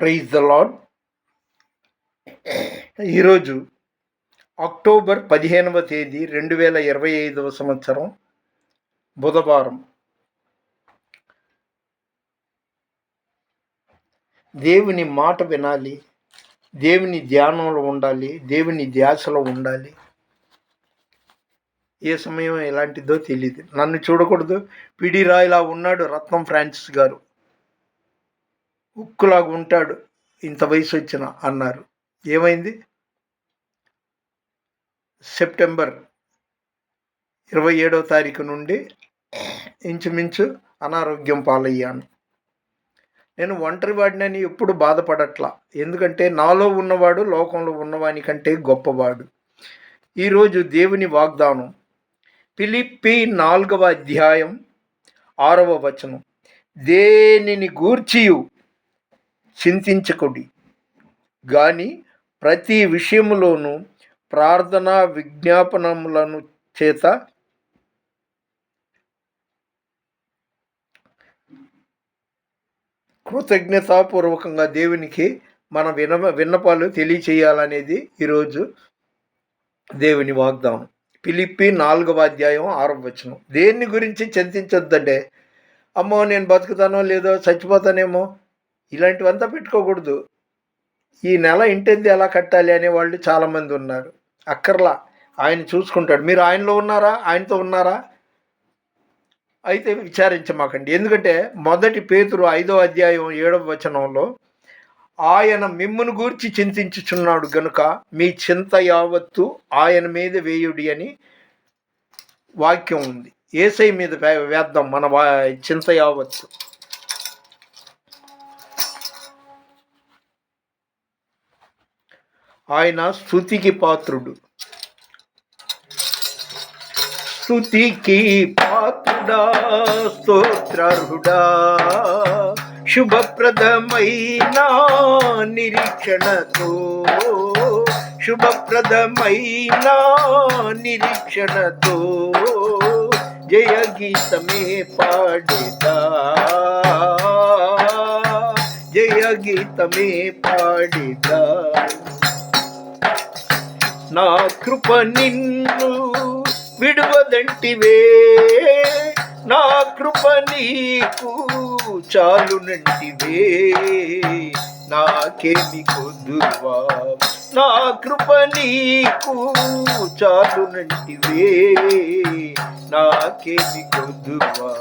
Praise the lord ఈరోజు October పదిహేనవ తేదీ రెండు వేల ఇరవై ఐదవ సంవత్సరం బుధవారం. దేవుని మాట వినాలి దేవుని ధ్యానంలో ఉండాలి దేవుని ధ్యాసలో ఉండాలి. ఏ సమయం ఎలాంటిదో తెలియదు నన్ను చూడకూడదు. పిడి రాయిలా ఉన్నాడు రత్నం ఫ్రాన్సిస్ గారు. ఉక్కులాగా ఉంటాడు. ఇంత వయసు వచ్చిన అన్నారు. ఏమైంది? సెప్టెంబర్ ఇరవై ఏడవ తారీఖు నుండి ఇంచుమించు అనారోగ్యం పాలయ్యాను. నేను ఒంటరి వాడినని ఎప్పుడు బాధపడట్లా. ఎందుకంటే నాలో ఉన్నవాడు లోకంలో ఉన్నవాని కంటే గొప్పవాడు. ఈరోజు దేవుని వాగ్దానం పిలిప్పి నాలుగవ అధ్యాయం ఆరవ వచనం. దేనిని గూర్చియు? చింతించకుడి. గాని ప్రతి విషయములోనూ ప్రార్థన విజ్ఞాపనములను చేత కృతజ్ఞతాపూర్వకంగా దేవునికి మన విన విన్నపాలు తెలియచేయాలనేది ఈరోజు దేవుని వాగ్దానం. పిలిపి నాలుగవ అధ్యాయం ఆరవ వచనం. దేన్ని గురించి చింతించొద్దంటే అమ్మో నేను బతుకుతానో లేదో చచ్చిపోతానేమో ఇలాంటివంతా పెట్టుకోకూడదు. ఈ నెల ఇంటింది ఎలా కట్టాలి అనే వాళ్ళు చాలామంది ఉన్నారు. అక్కర్లా ఆయన చూసుకుంటాడు. మీరు ఆయనలో ఉన్నారా? ఆయనతో ఉన్నారా? అయితే విచారించమాకండి. ఎందుకంటే మొదటి పేతురు ఐదో అధ్యాయం ఏడవ వచనంలో ఆయన మిమ్మును గూర్చి చింతించుచున్నాడు గనుక మీ చింత యావత్తు ఆయన మీద వేయుడి అని వాక్యం ఉంది. ఏసై మీద వేద్దాం మన వా చింత యావత్తు. ఆయన స్థుతికి పాత్రుడు. స్థుతికి పాత్రుడా స్తోత్రార్హుడా శుభప్రదమైన నిరీక్షణతో శుభప్రదమైన నిరీక్షణతో జయ గీతమే పాడేదా. జయ గీతమే పాడేదా. నా కృప నిన్ను విడువదంటివే. నా కృప నీకు చాలునంటివే. నాకేమి కొద్దువా? నా కృప నీకు చాలునంటివే. నాకేమి కొద్దువా?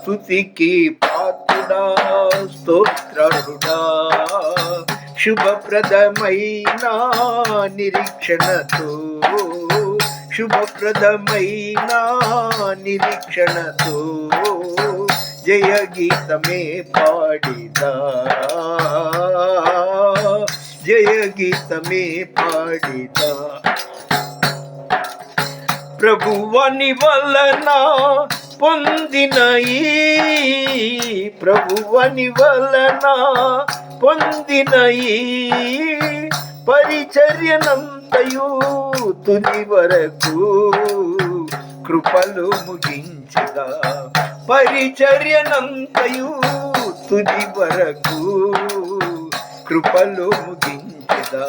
స్థుతికి పాత్రుడా స్తోత్రుడా శుభప్రదమైన నిరీక్షణతో. శుభప్రదమైన నిరీక్షణతో. జయ గీతమే పాడిదా జయ గీతమే పాడిదా ప్రభువని వలన పొందిన ఈ ప్రభువని వలన పొందిన ఈ పరిచర్యనంతయు తుది వరకు కృపలు ముగించగా. పరిచర్యనంతయు తుది వరకు కృపలు ముగించగా.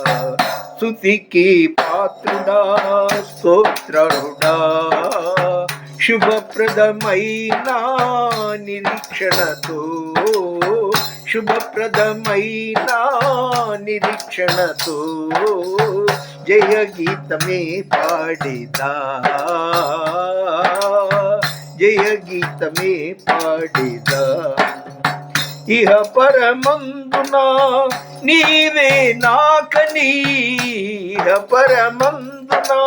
స్థుతికి పాత్రుడా స్తోత్రుడా శుభప్రదమైన నిరీక్షణతో శుభప్రదమైన నిరీక్షణతో జయ గీతమే పాడిదా. జయ గీతమే పాడిదా. ఇహ పరమందునా నీవే నాకని. ఇహ పరమందునా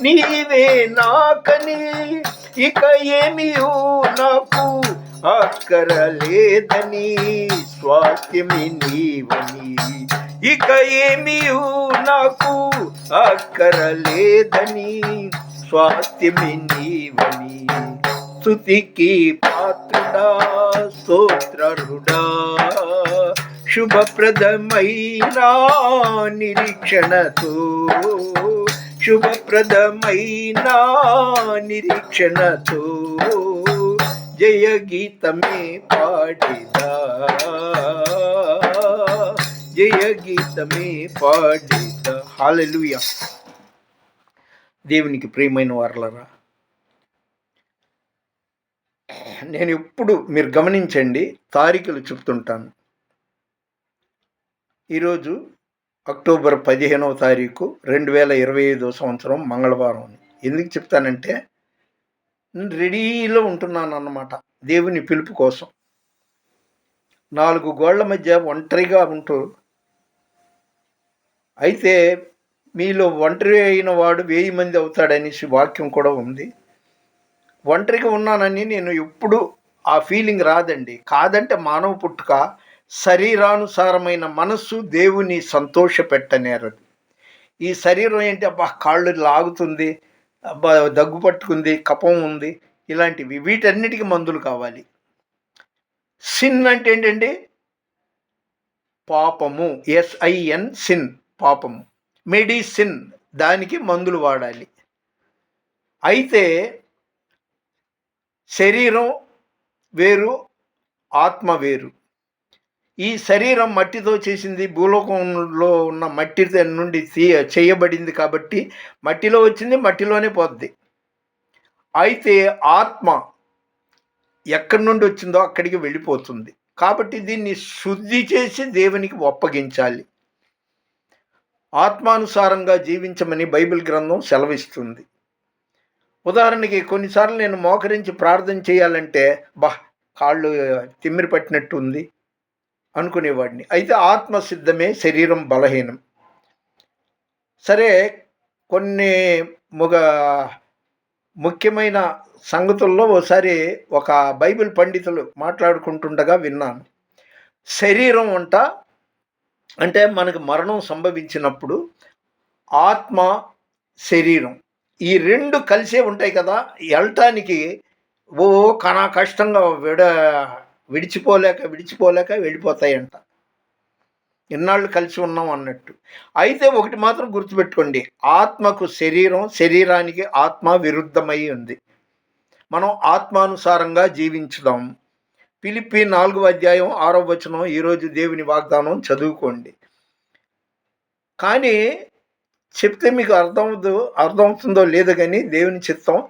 నీవే నాకని. ఇక ఏమియు నాకు అక్కరలేదని స్వాస్థ్యమి నీవని. ఇక ఏమియు నాకు అక్కరలేదని స్వాస్థ్యమి నీవని. స్థుతికి పాత్రుడా స్తోత్రుడా శుభప్రదమైన నిరీక్షణతో. శుభప్రదమైన నిరీక్షణతో. జయ గీతమే పాడిదా జయ గీతమే పాడిదా హాలెలుయ దేవునికి ప్రియమైన వారలరా నేను ఎప్పుడు మీరు గమనించండి తారీఖులు చెప్తుంటాను. ఈరోజు అక్టోబర్ పదిహేనవ తారీఖు రెండు వేల ఇరవై ఐదో సంవత్సరం మంగళవారం. ఎందుకు చెప్తానంటే రెడీలో ఉంటున్నాను అన్నమాట దేవుని పిలుపు కోసం. నాలుగు గోళ్ళ మధ్య ఒంటరిగా ఉంటూ అయితే మీలో ఒంటరి అయిన వాడు వెయ్యి మంది అవుతాడనేసి వాక్యం కూడా ఉంది. ఒంటరిగా ఉన్నానని నేను ఎప్పుడు ఆ ఫీలింగ్ రాదండి. కాదంటే మానవ పుట్టుక శరీరానుసారమైన మనస్సు దేవుని సంతోష పెట్టనేరదు ఈ శరీరం ఏంటి? అబ్బా కాళ్ళు లాగుతుంది దగ్గు పట్టుకుంది కపం ఉంది ఇలాంటివి. వీటన్నిటికీ మందులు కావాలి. సిన్ అంటే ఏంటండి? పాపము. ఎస్ఐఎన్ సిన్ పాపము. మెడిసిన్ దానికి మందులు వాడాలి. అయితే శరీరం వేరు ఆత్మ వేరు. ఈ శరీరం మట్టితో చేసింది భూలోకంలో ఉన్న మట్టి నుండి చేయబడింది కాబట్టి మట్టిలో వచ్చింది మట్టిలోనే పోద్ది. అయితే ఆత్మ ఎక్కడి నుండి వచ్చిందో అక్కడికి వెళ్ళిపోతుంది. కాబట్టి దీన్ని శుద్ధి చేసి దేవునికి ఒప్పగించాలి. ఆత్మానుసారంగా జీవించమని బైబిల్ గ్రంథం సెలవిస్తుంది. ఉదాహరణకి కొన్నిసార్లు నేను మోకరించి ప్రార్థన చేయాలంటే బా కాళ్ళు తిమ్మిరి పట్టినట్టు ఉంది. అనుకునేవాడిని. అయితే ఆత్మ సిద్ధమే శరీరం బలహీనం. సరే కొన్ని ముగ ముఖ్యమైన సంగతుల్లో ఒకసారి ఒక బైబిల్ పండితులు మాట్లాడుకుంటుండగా విన్నాను. శరీరం వంట అంటే మనకు మరణం సంభవించినప్పుడు ఆత్మ శరీరం ఈ రెండు కలిసే ఉంటాయి కదా. వెళ్ళటానికి ఓ కనా కష్టంగా విడ విడిచిపోలేక విడిచిపోలేక వెళ్ళిపోతాయంట. ఇన్నాళ్ళు కలిసి ఉన్నాం అన్నట్టు. అయితే ఒకటి మాత్రం గుర్తుపెట్టుకోండి. ఆత్మకు శరీరం శరీరానికి ఆత్మ విరుద్ధమై ఉంది. మనం ఆత్మానుసారంగా జీవించుదాం. పిలిపి నాలుగవ అధ్యాయం ఆరో వచనం ఈరోజు దేవుని వాగ్దానం చదువుకోండి. కానీ చెప్తే మీకు అర్థం అర్థమవుతుందో లేదో కానీ దేవుని చిత్తం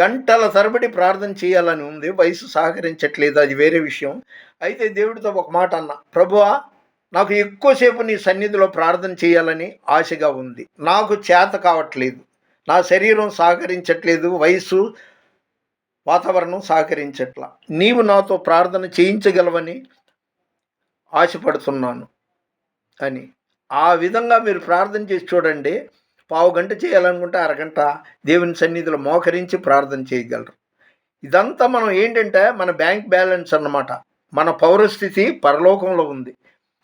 గంటల తరబడి ప్రార్థన చేయాలని ఉంది. వయసు సహకరించట్లేదు. అది వేరే విషయం. అయితే దేవుడితో ఒక మాట అన్న. ప్రభువా నాకు ఎక్కువసేపు నీ సన్నిధిలో ప్రార్థన చేయాలని ఆశగా ఉంది. నాకు చేత కావట్లేదు. నా శరీరం సహకరించట్లేదు. వయసు వాతావరణం సహకరించట్లా. నీవు నాతో ప్రార్థన చేయించగలవని ఆశపడుతున్నాను అని. ఆ విధంగా మీరు ప్రార్థన చేసి చూడండి. పావు గంట చేయాలనుకుంటే అరగంట దేవుని సన్నిధిలో మోకరించి ప్రార్థన చేయగలరు. ఇదంతా మనం ఏంటంటే మన బ్యాంక్ బ్యాలెన్స్ అన్నమాట. మన పౌరస్థితి పరలోకంలో ఉంది.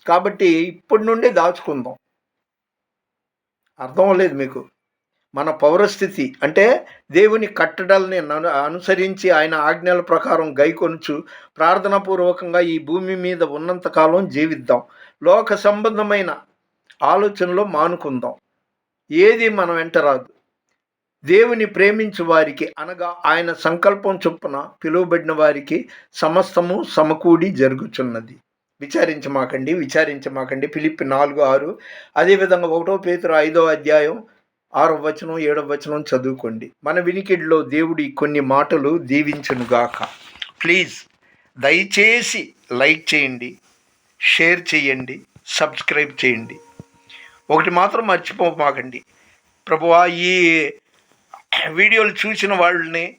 కాబట్టి ఇప్పటి నుండి దాచుకుందాం. అర్థం లేదు మీకు? మన పౌరస్థితి అంటే దేవుని కట్టడల్ని అనుసరించి ఆయన ఆజ్ఞల ప్రకారం గైకొనుచు ప్రార్థనాపూర్వకంగా ఈ భూమి మీద ఉన్నంతకాలం జీవిద్దాం. లోక సంబంధమైన ఆలోచనలో మానుకుందాం. ఏది మనం వెంట రాదు. దేవుని ప్రేమించు వారికి అనగా ఆయన సంకల్పం చొప్పున పిలువబడిన వారికి సమస్తము సమకూడి జరుగుచున్నది. విచారించమాకండి విచారించమాకండి. ఫిలిప్ నాలుగు ఆరు. అదేవిధంగా ఒకటో పేతురు ఐదో అధ్యాయం ఆరో వచనం ఏడవ వచనం చదువుకోండి. మన వినికిడిలో దేవుడి కొన్ని మాటలు దీవించునుగాక. ప్లీజ్ దయచేసి లైక్ చేయండి షేర్ చేయండి సబ్స్క్రైబ్ చేయండి. ఒకటి మాత్రం మర్చిపోమాకండి. ప్రభువా ఈ వీడియోలు చూసిన వాళ్ళని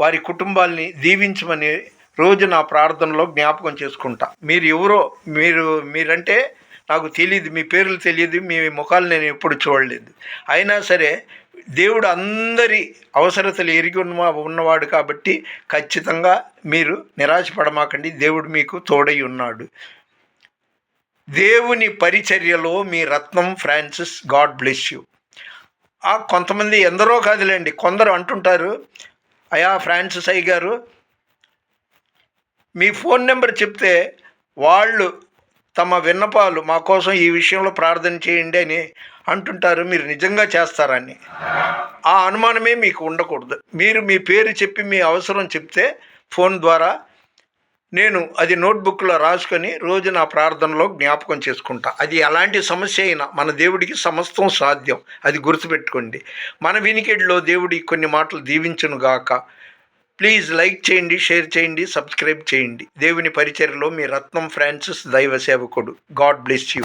వారి కుటుంబాల్ని దీవించమని రోజు నా ప్రార్థనలో జ్ఞాపకం చేసుకుంటా. మీరు ఎవరో మీరు మీరంటే నాకు తెలియదు మీ పేర్లు తెలియదు మీ ముఖాలు నేను ఎప్పుడు చూడలేదు. అయినా సరే దేవుడు అందరి అవసరతలు ఎరిగి ఉన్న ఉన్నవాడు కాబట్టి ఖచ్చితంగా మీరు నిరాశపడమాకండి. దేవుడు మీకు తోడై ఉన్నాడు. దేవుని పరిచర్యలో మీ Ratnam Francis God bless you. ఆ కొంతమంది ఎందరో కాదులేండి కొందరు అంటుంటారు అయా ఫ్రాన్సిస్ అయ్య గారు మీ ఫోన్ నెంబర్ చెప్తే వాళ్ళు తమ విన్నపాలు మా కోసం ఈ విషయంలో ప్రార్థన చేయండి అని అంటుంటారు మీరు నిజంగా చేస్తారని. ఆ అనుమానమే మీకు ఉండకూడదు. మీరు మీ పేరు చెప్పి మీ అవసరం చెప్తే ఫోన్ ద్వారా నేను అది నోట్బుక్లో రాసుకొని రోజు నా ప్రార్థనలో జ్ఞాపకం చేసుకుంటా. అది ఎలాంటి సమస్య అయినా మన దేవుడికి సమస్తం సాధ్యం. అది గుర్తుపెట్టుకోండి. మన వినికిడిలో దేవుడి కొన్ని మాటలు దీవించును గాక. ప్లీజ్ లైక్ చేయండి షేర్ చేయండి సబ్స్క్రైబ్ చేయండి. దేవుని పరిచర్లో మీ రత్నం ఫ్రాన్సిస్ దైవ సేవకుడు గాడ్ బ్లెస్ యూ.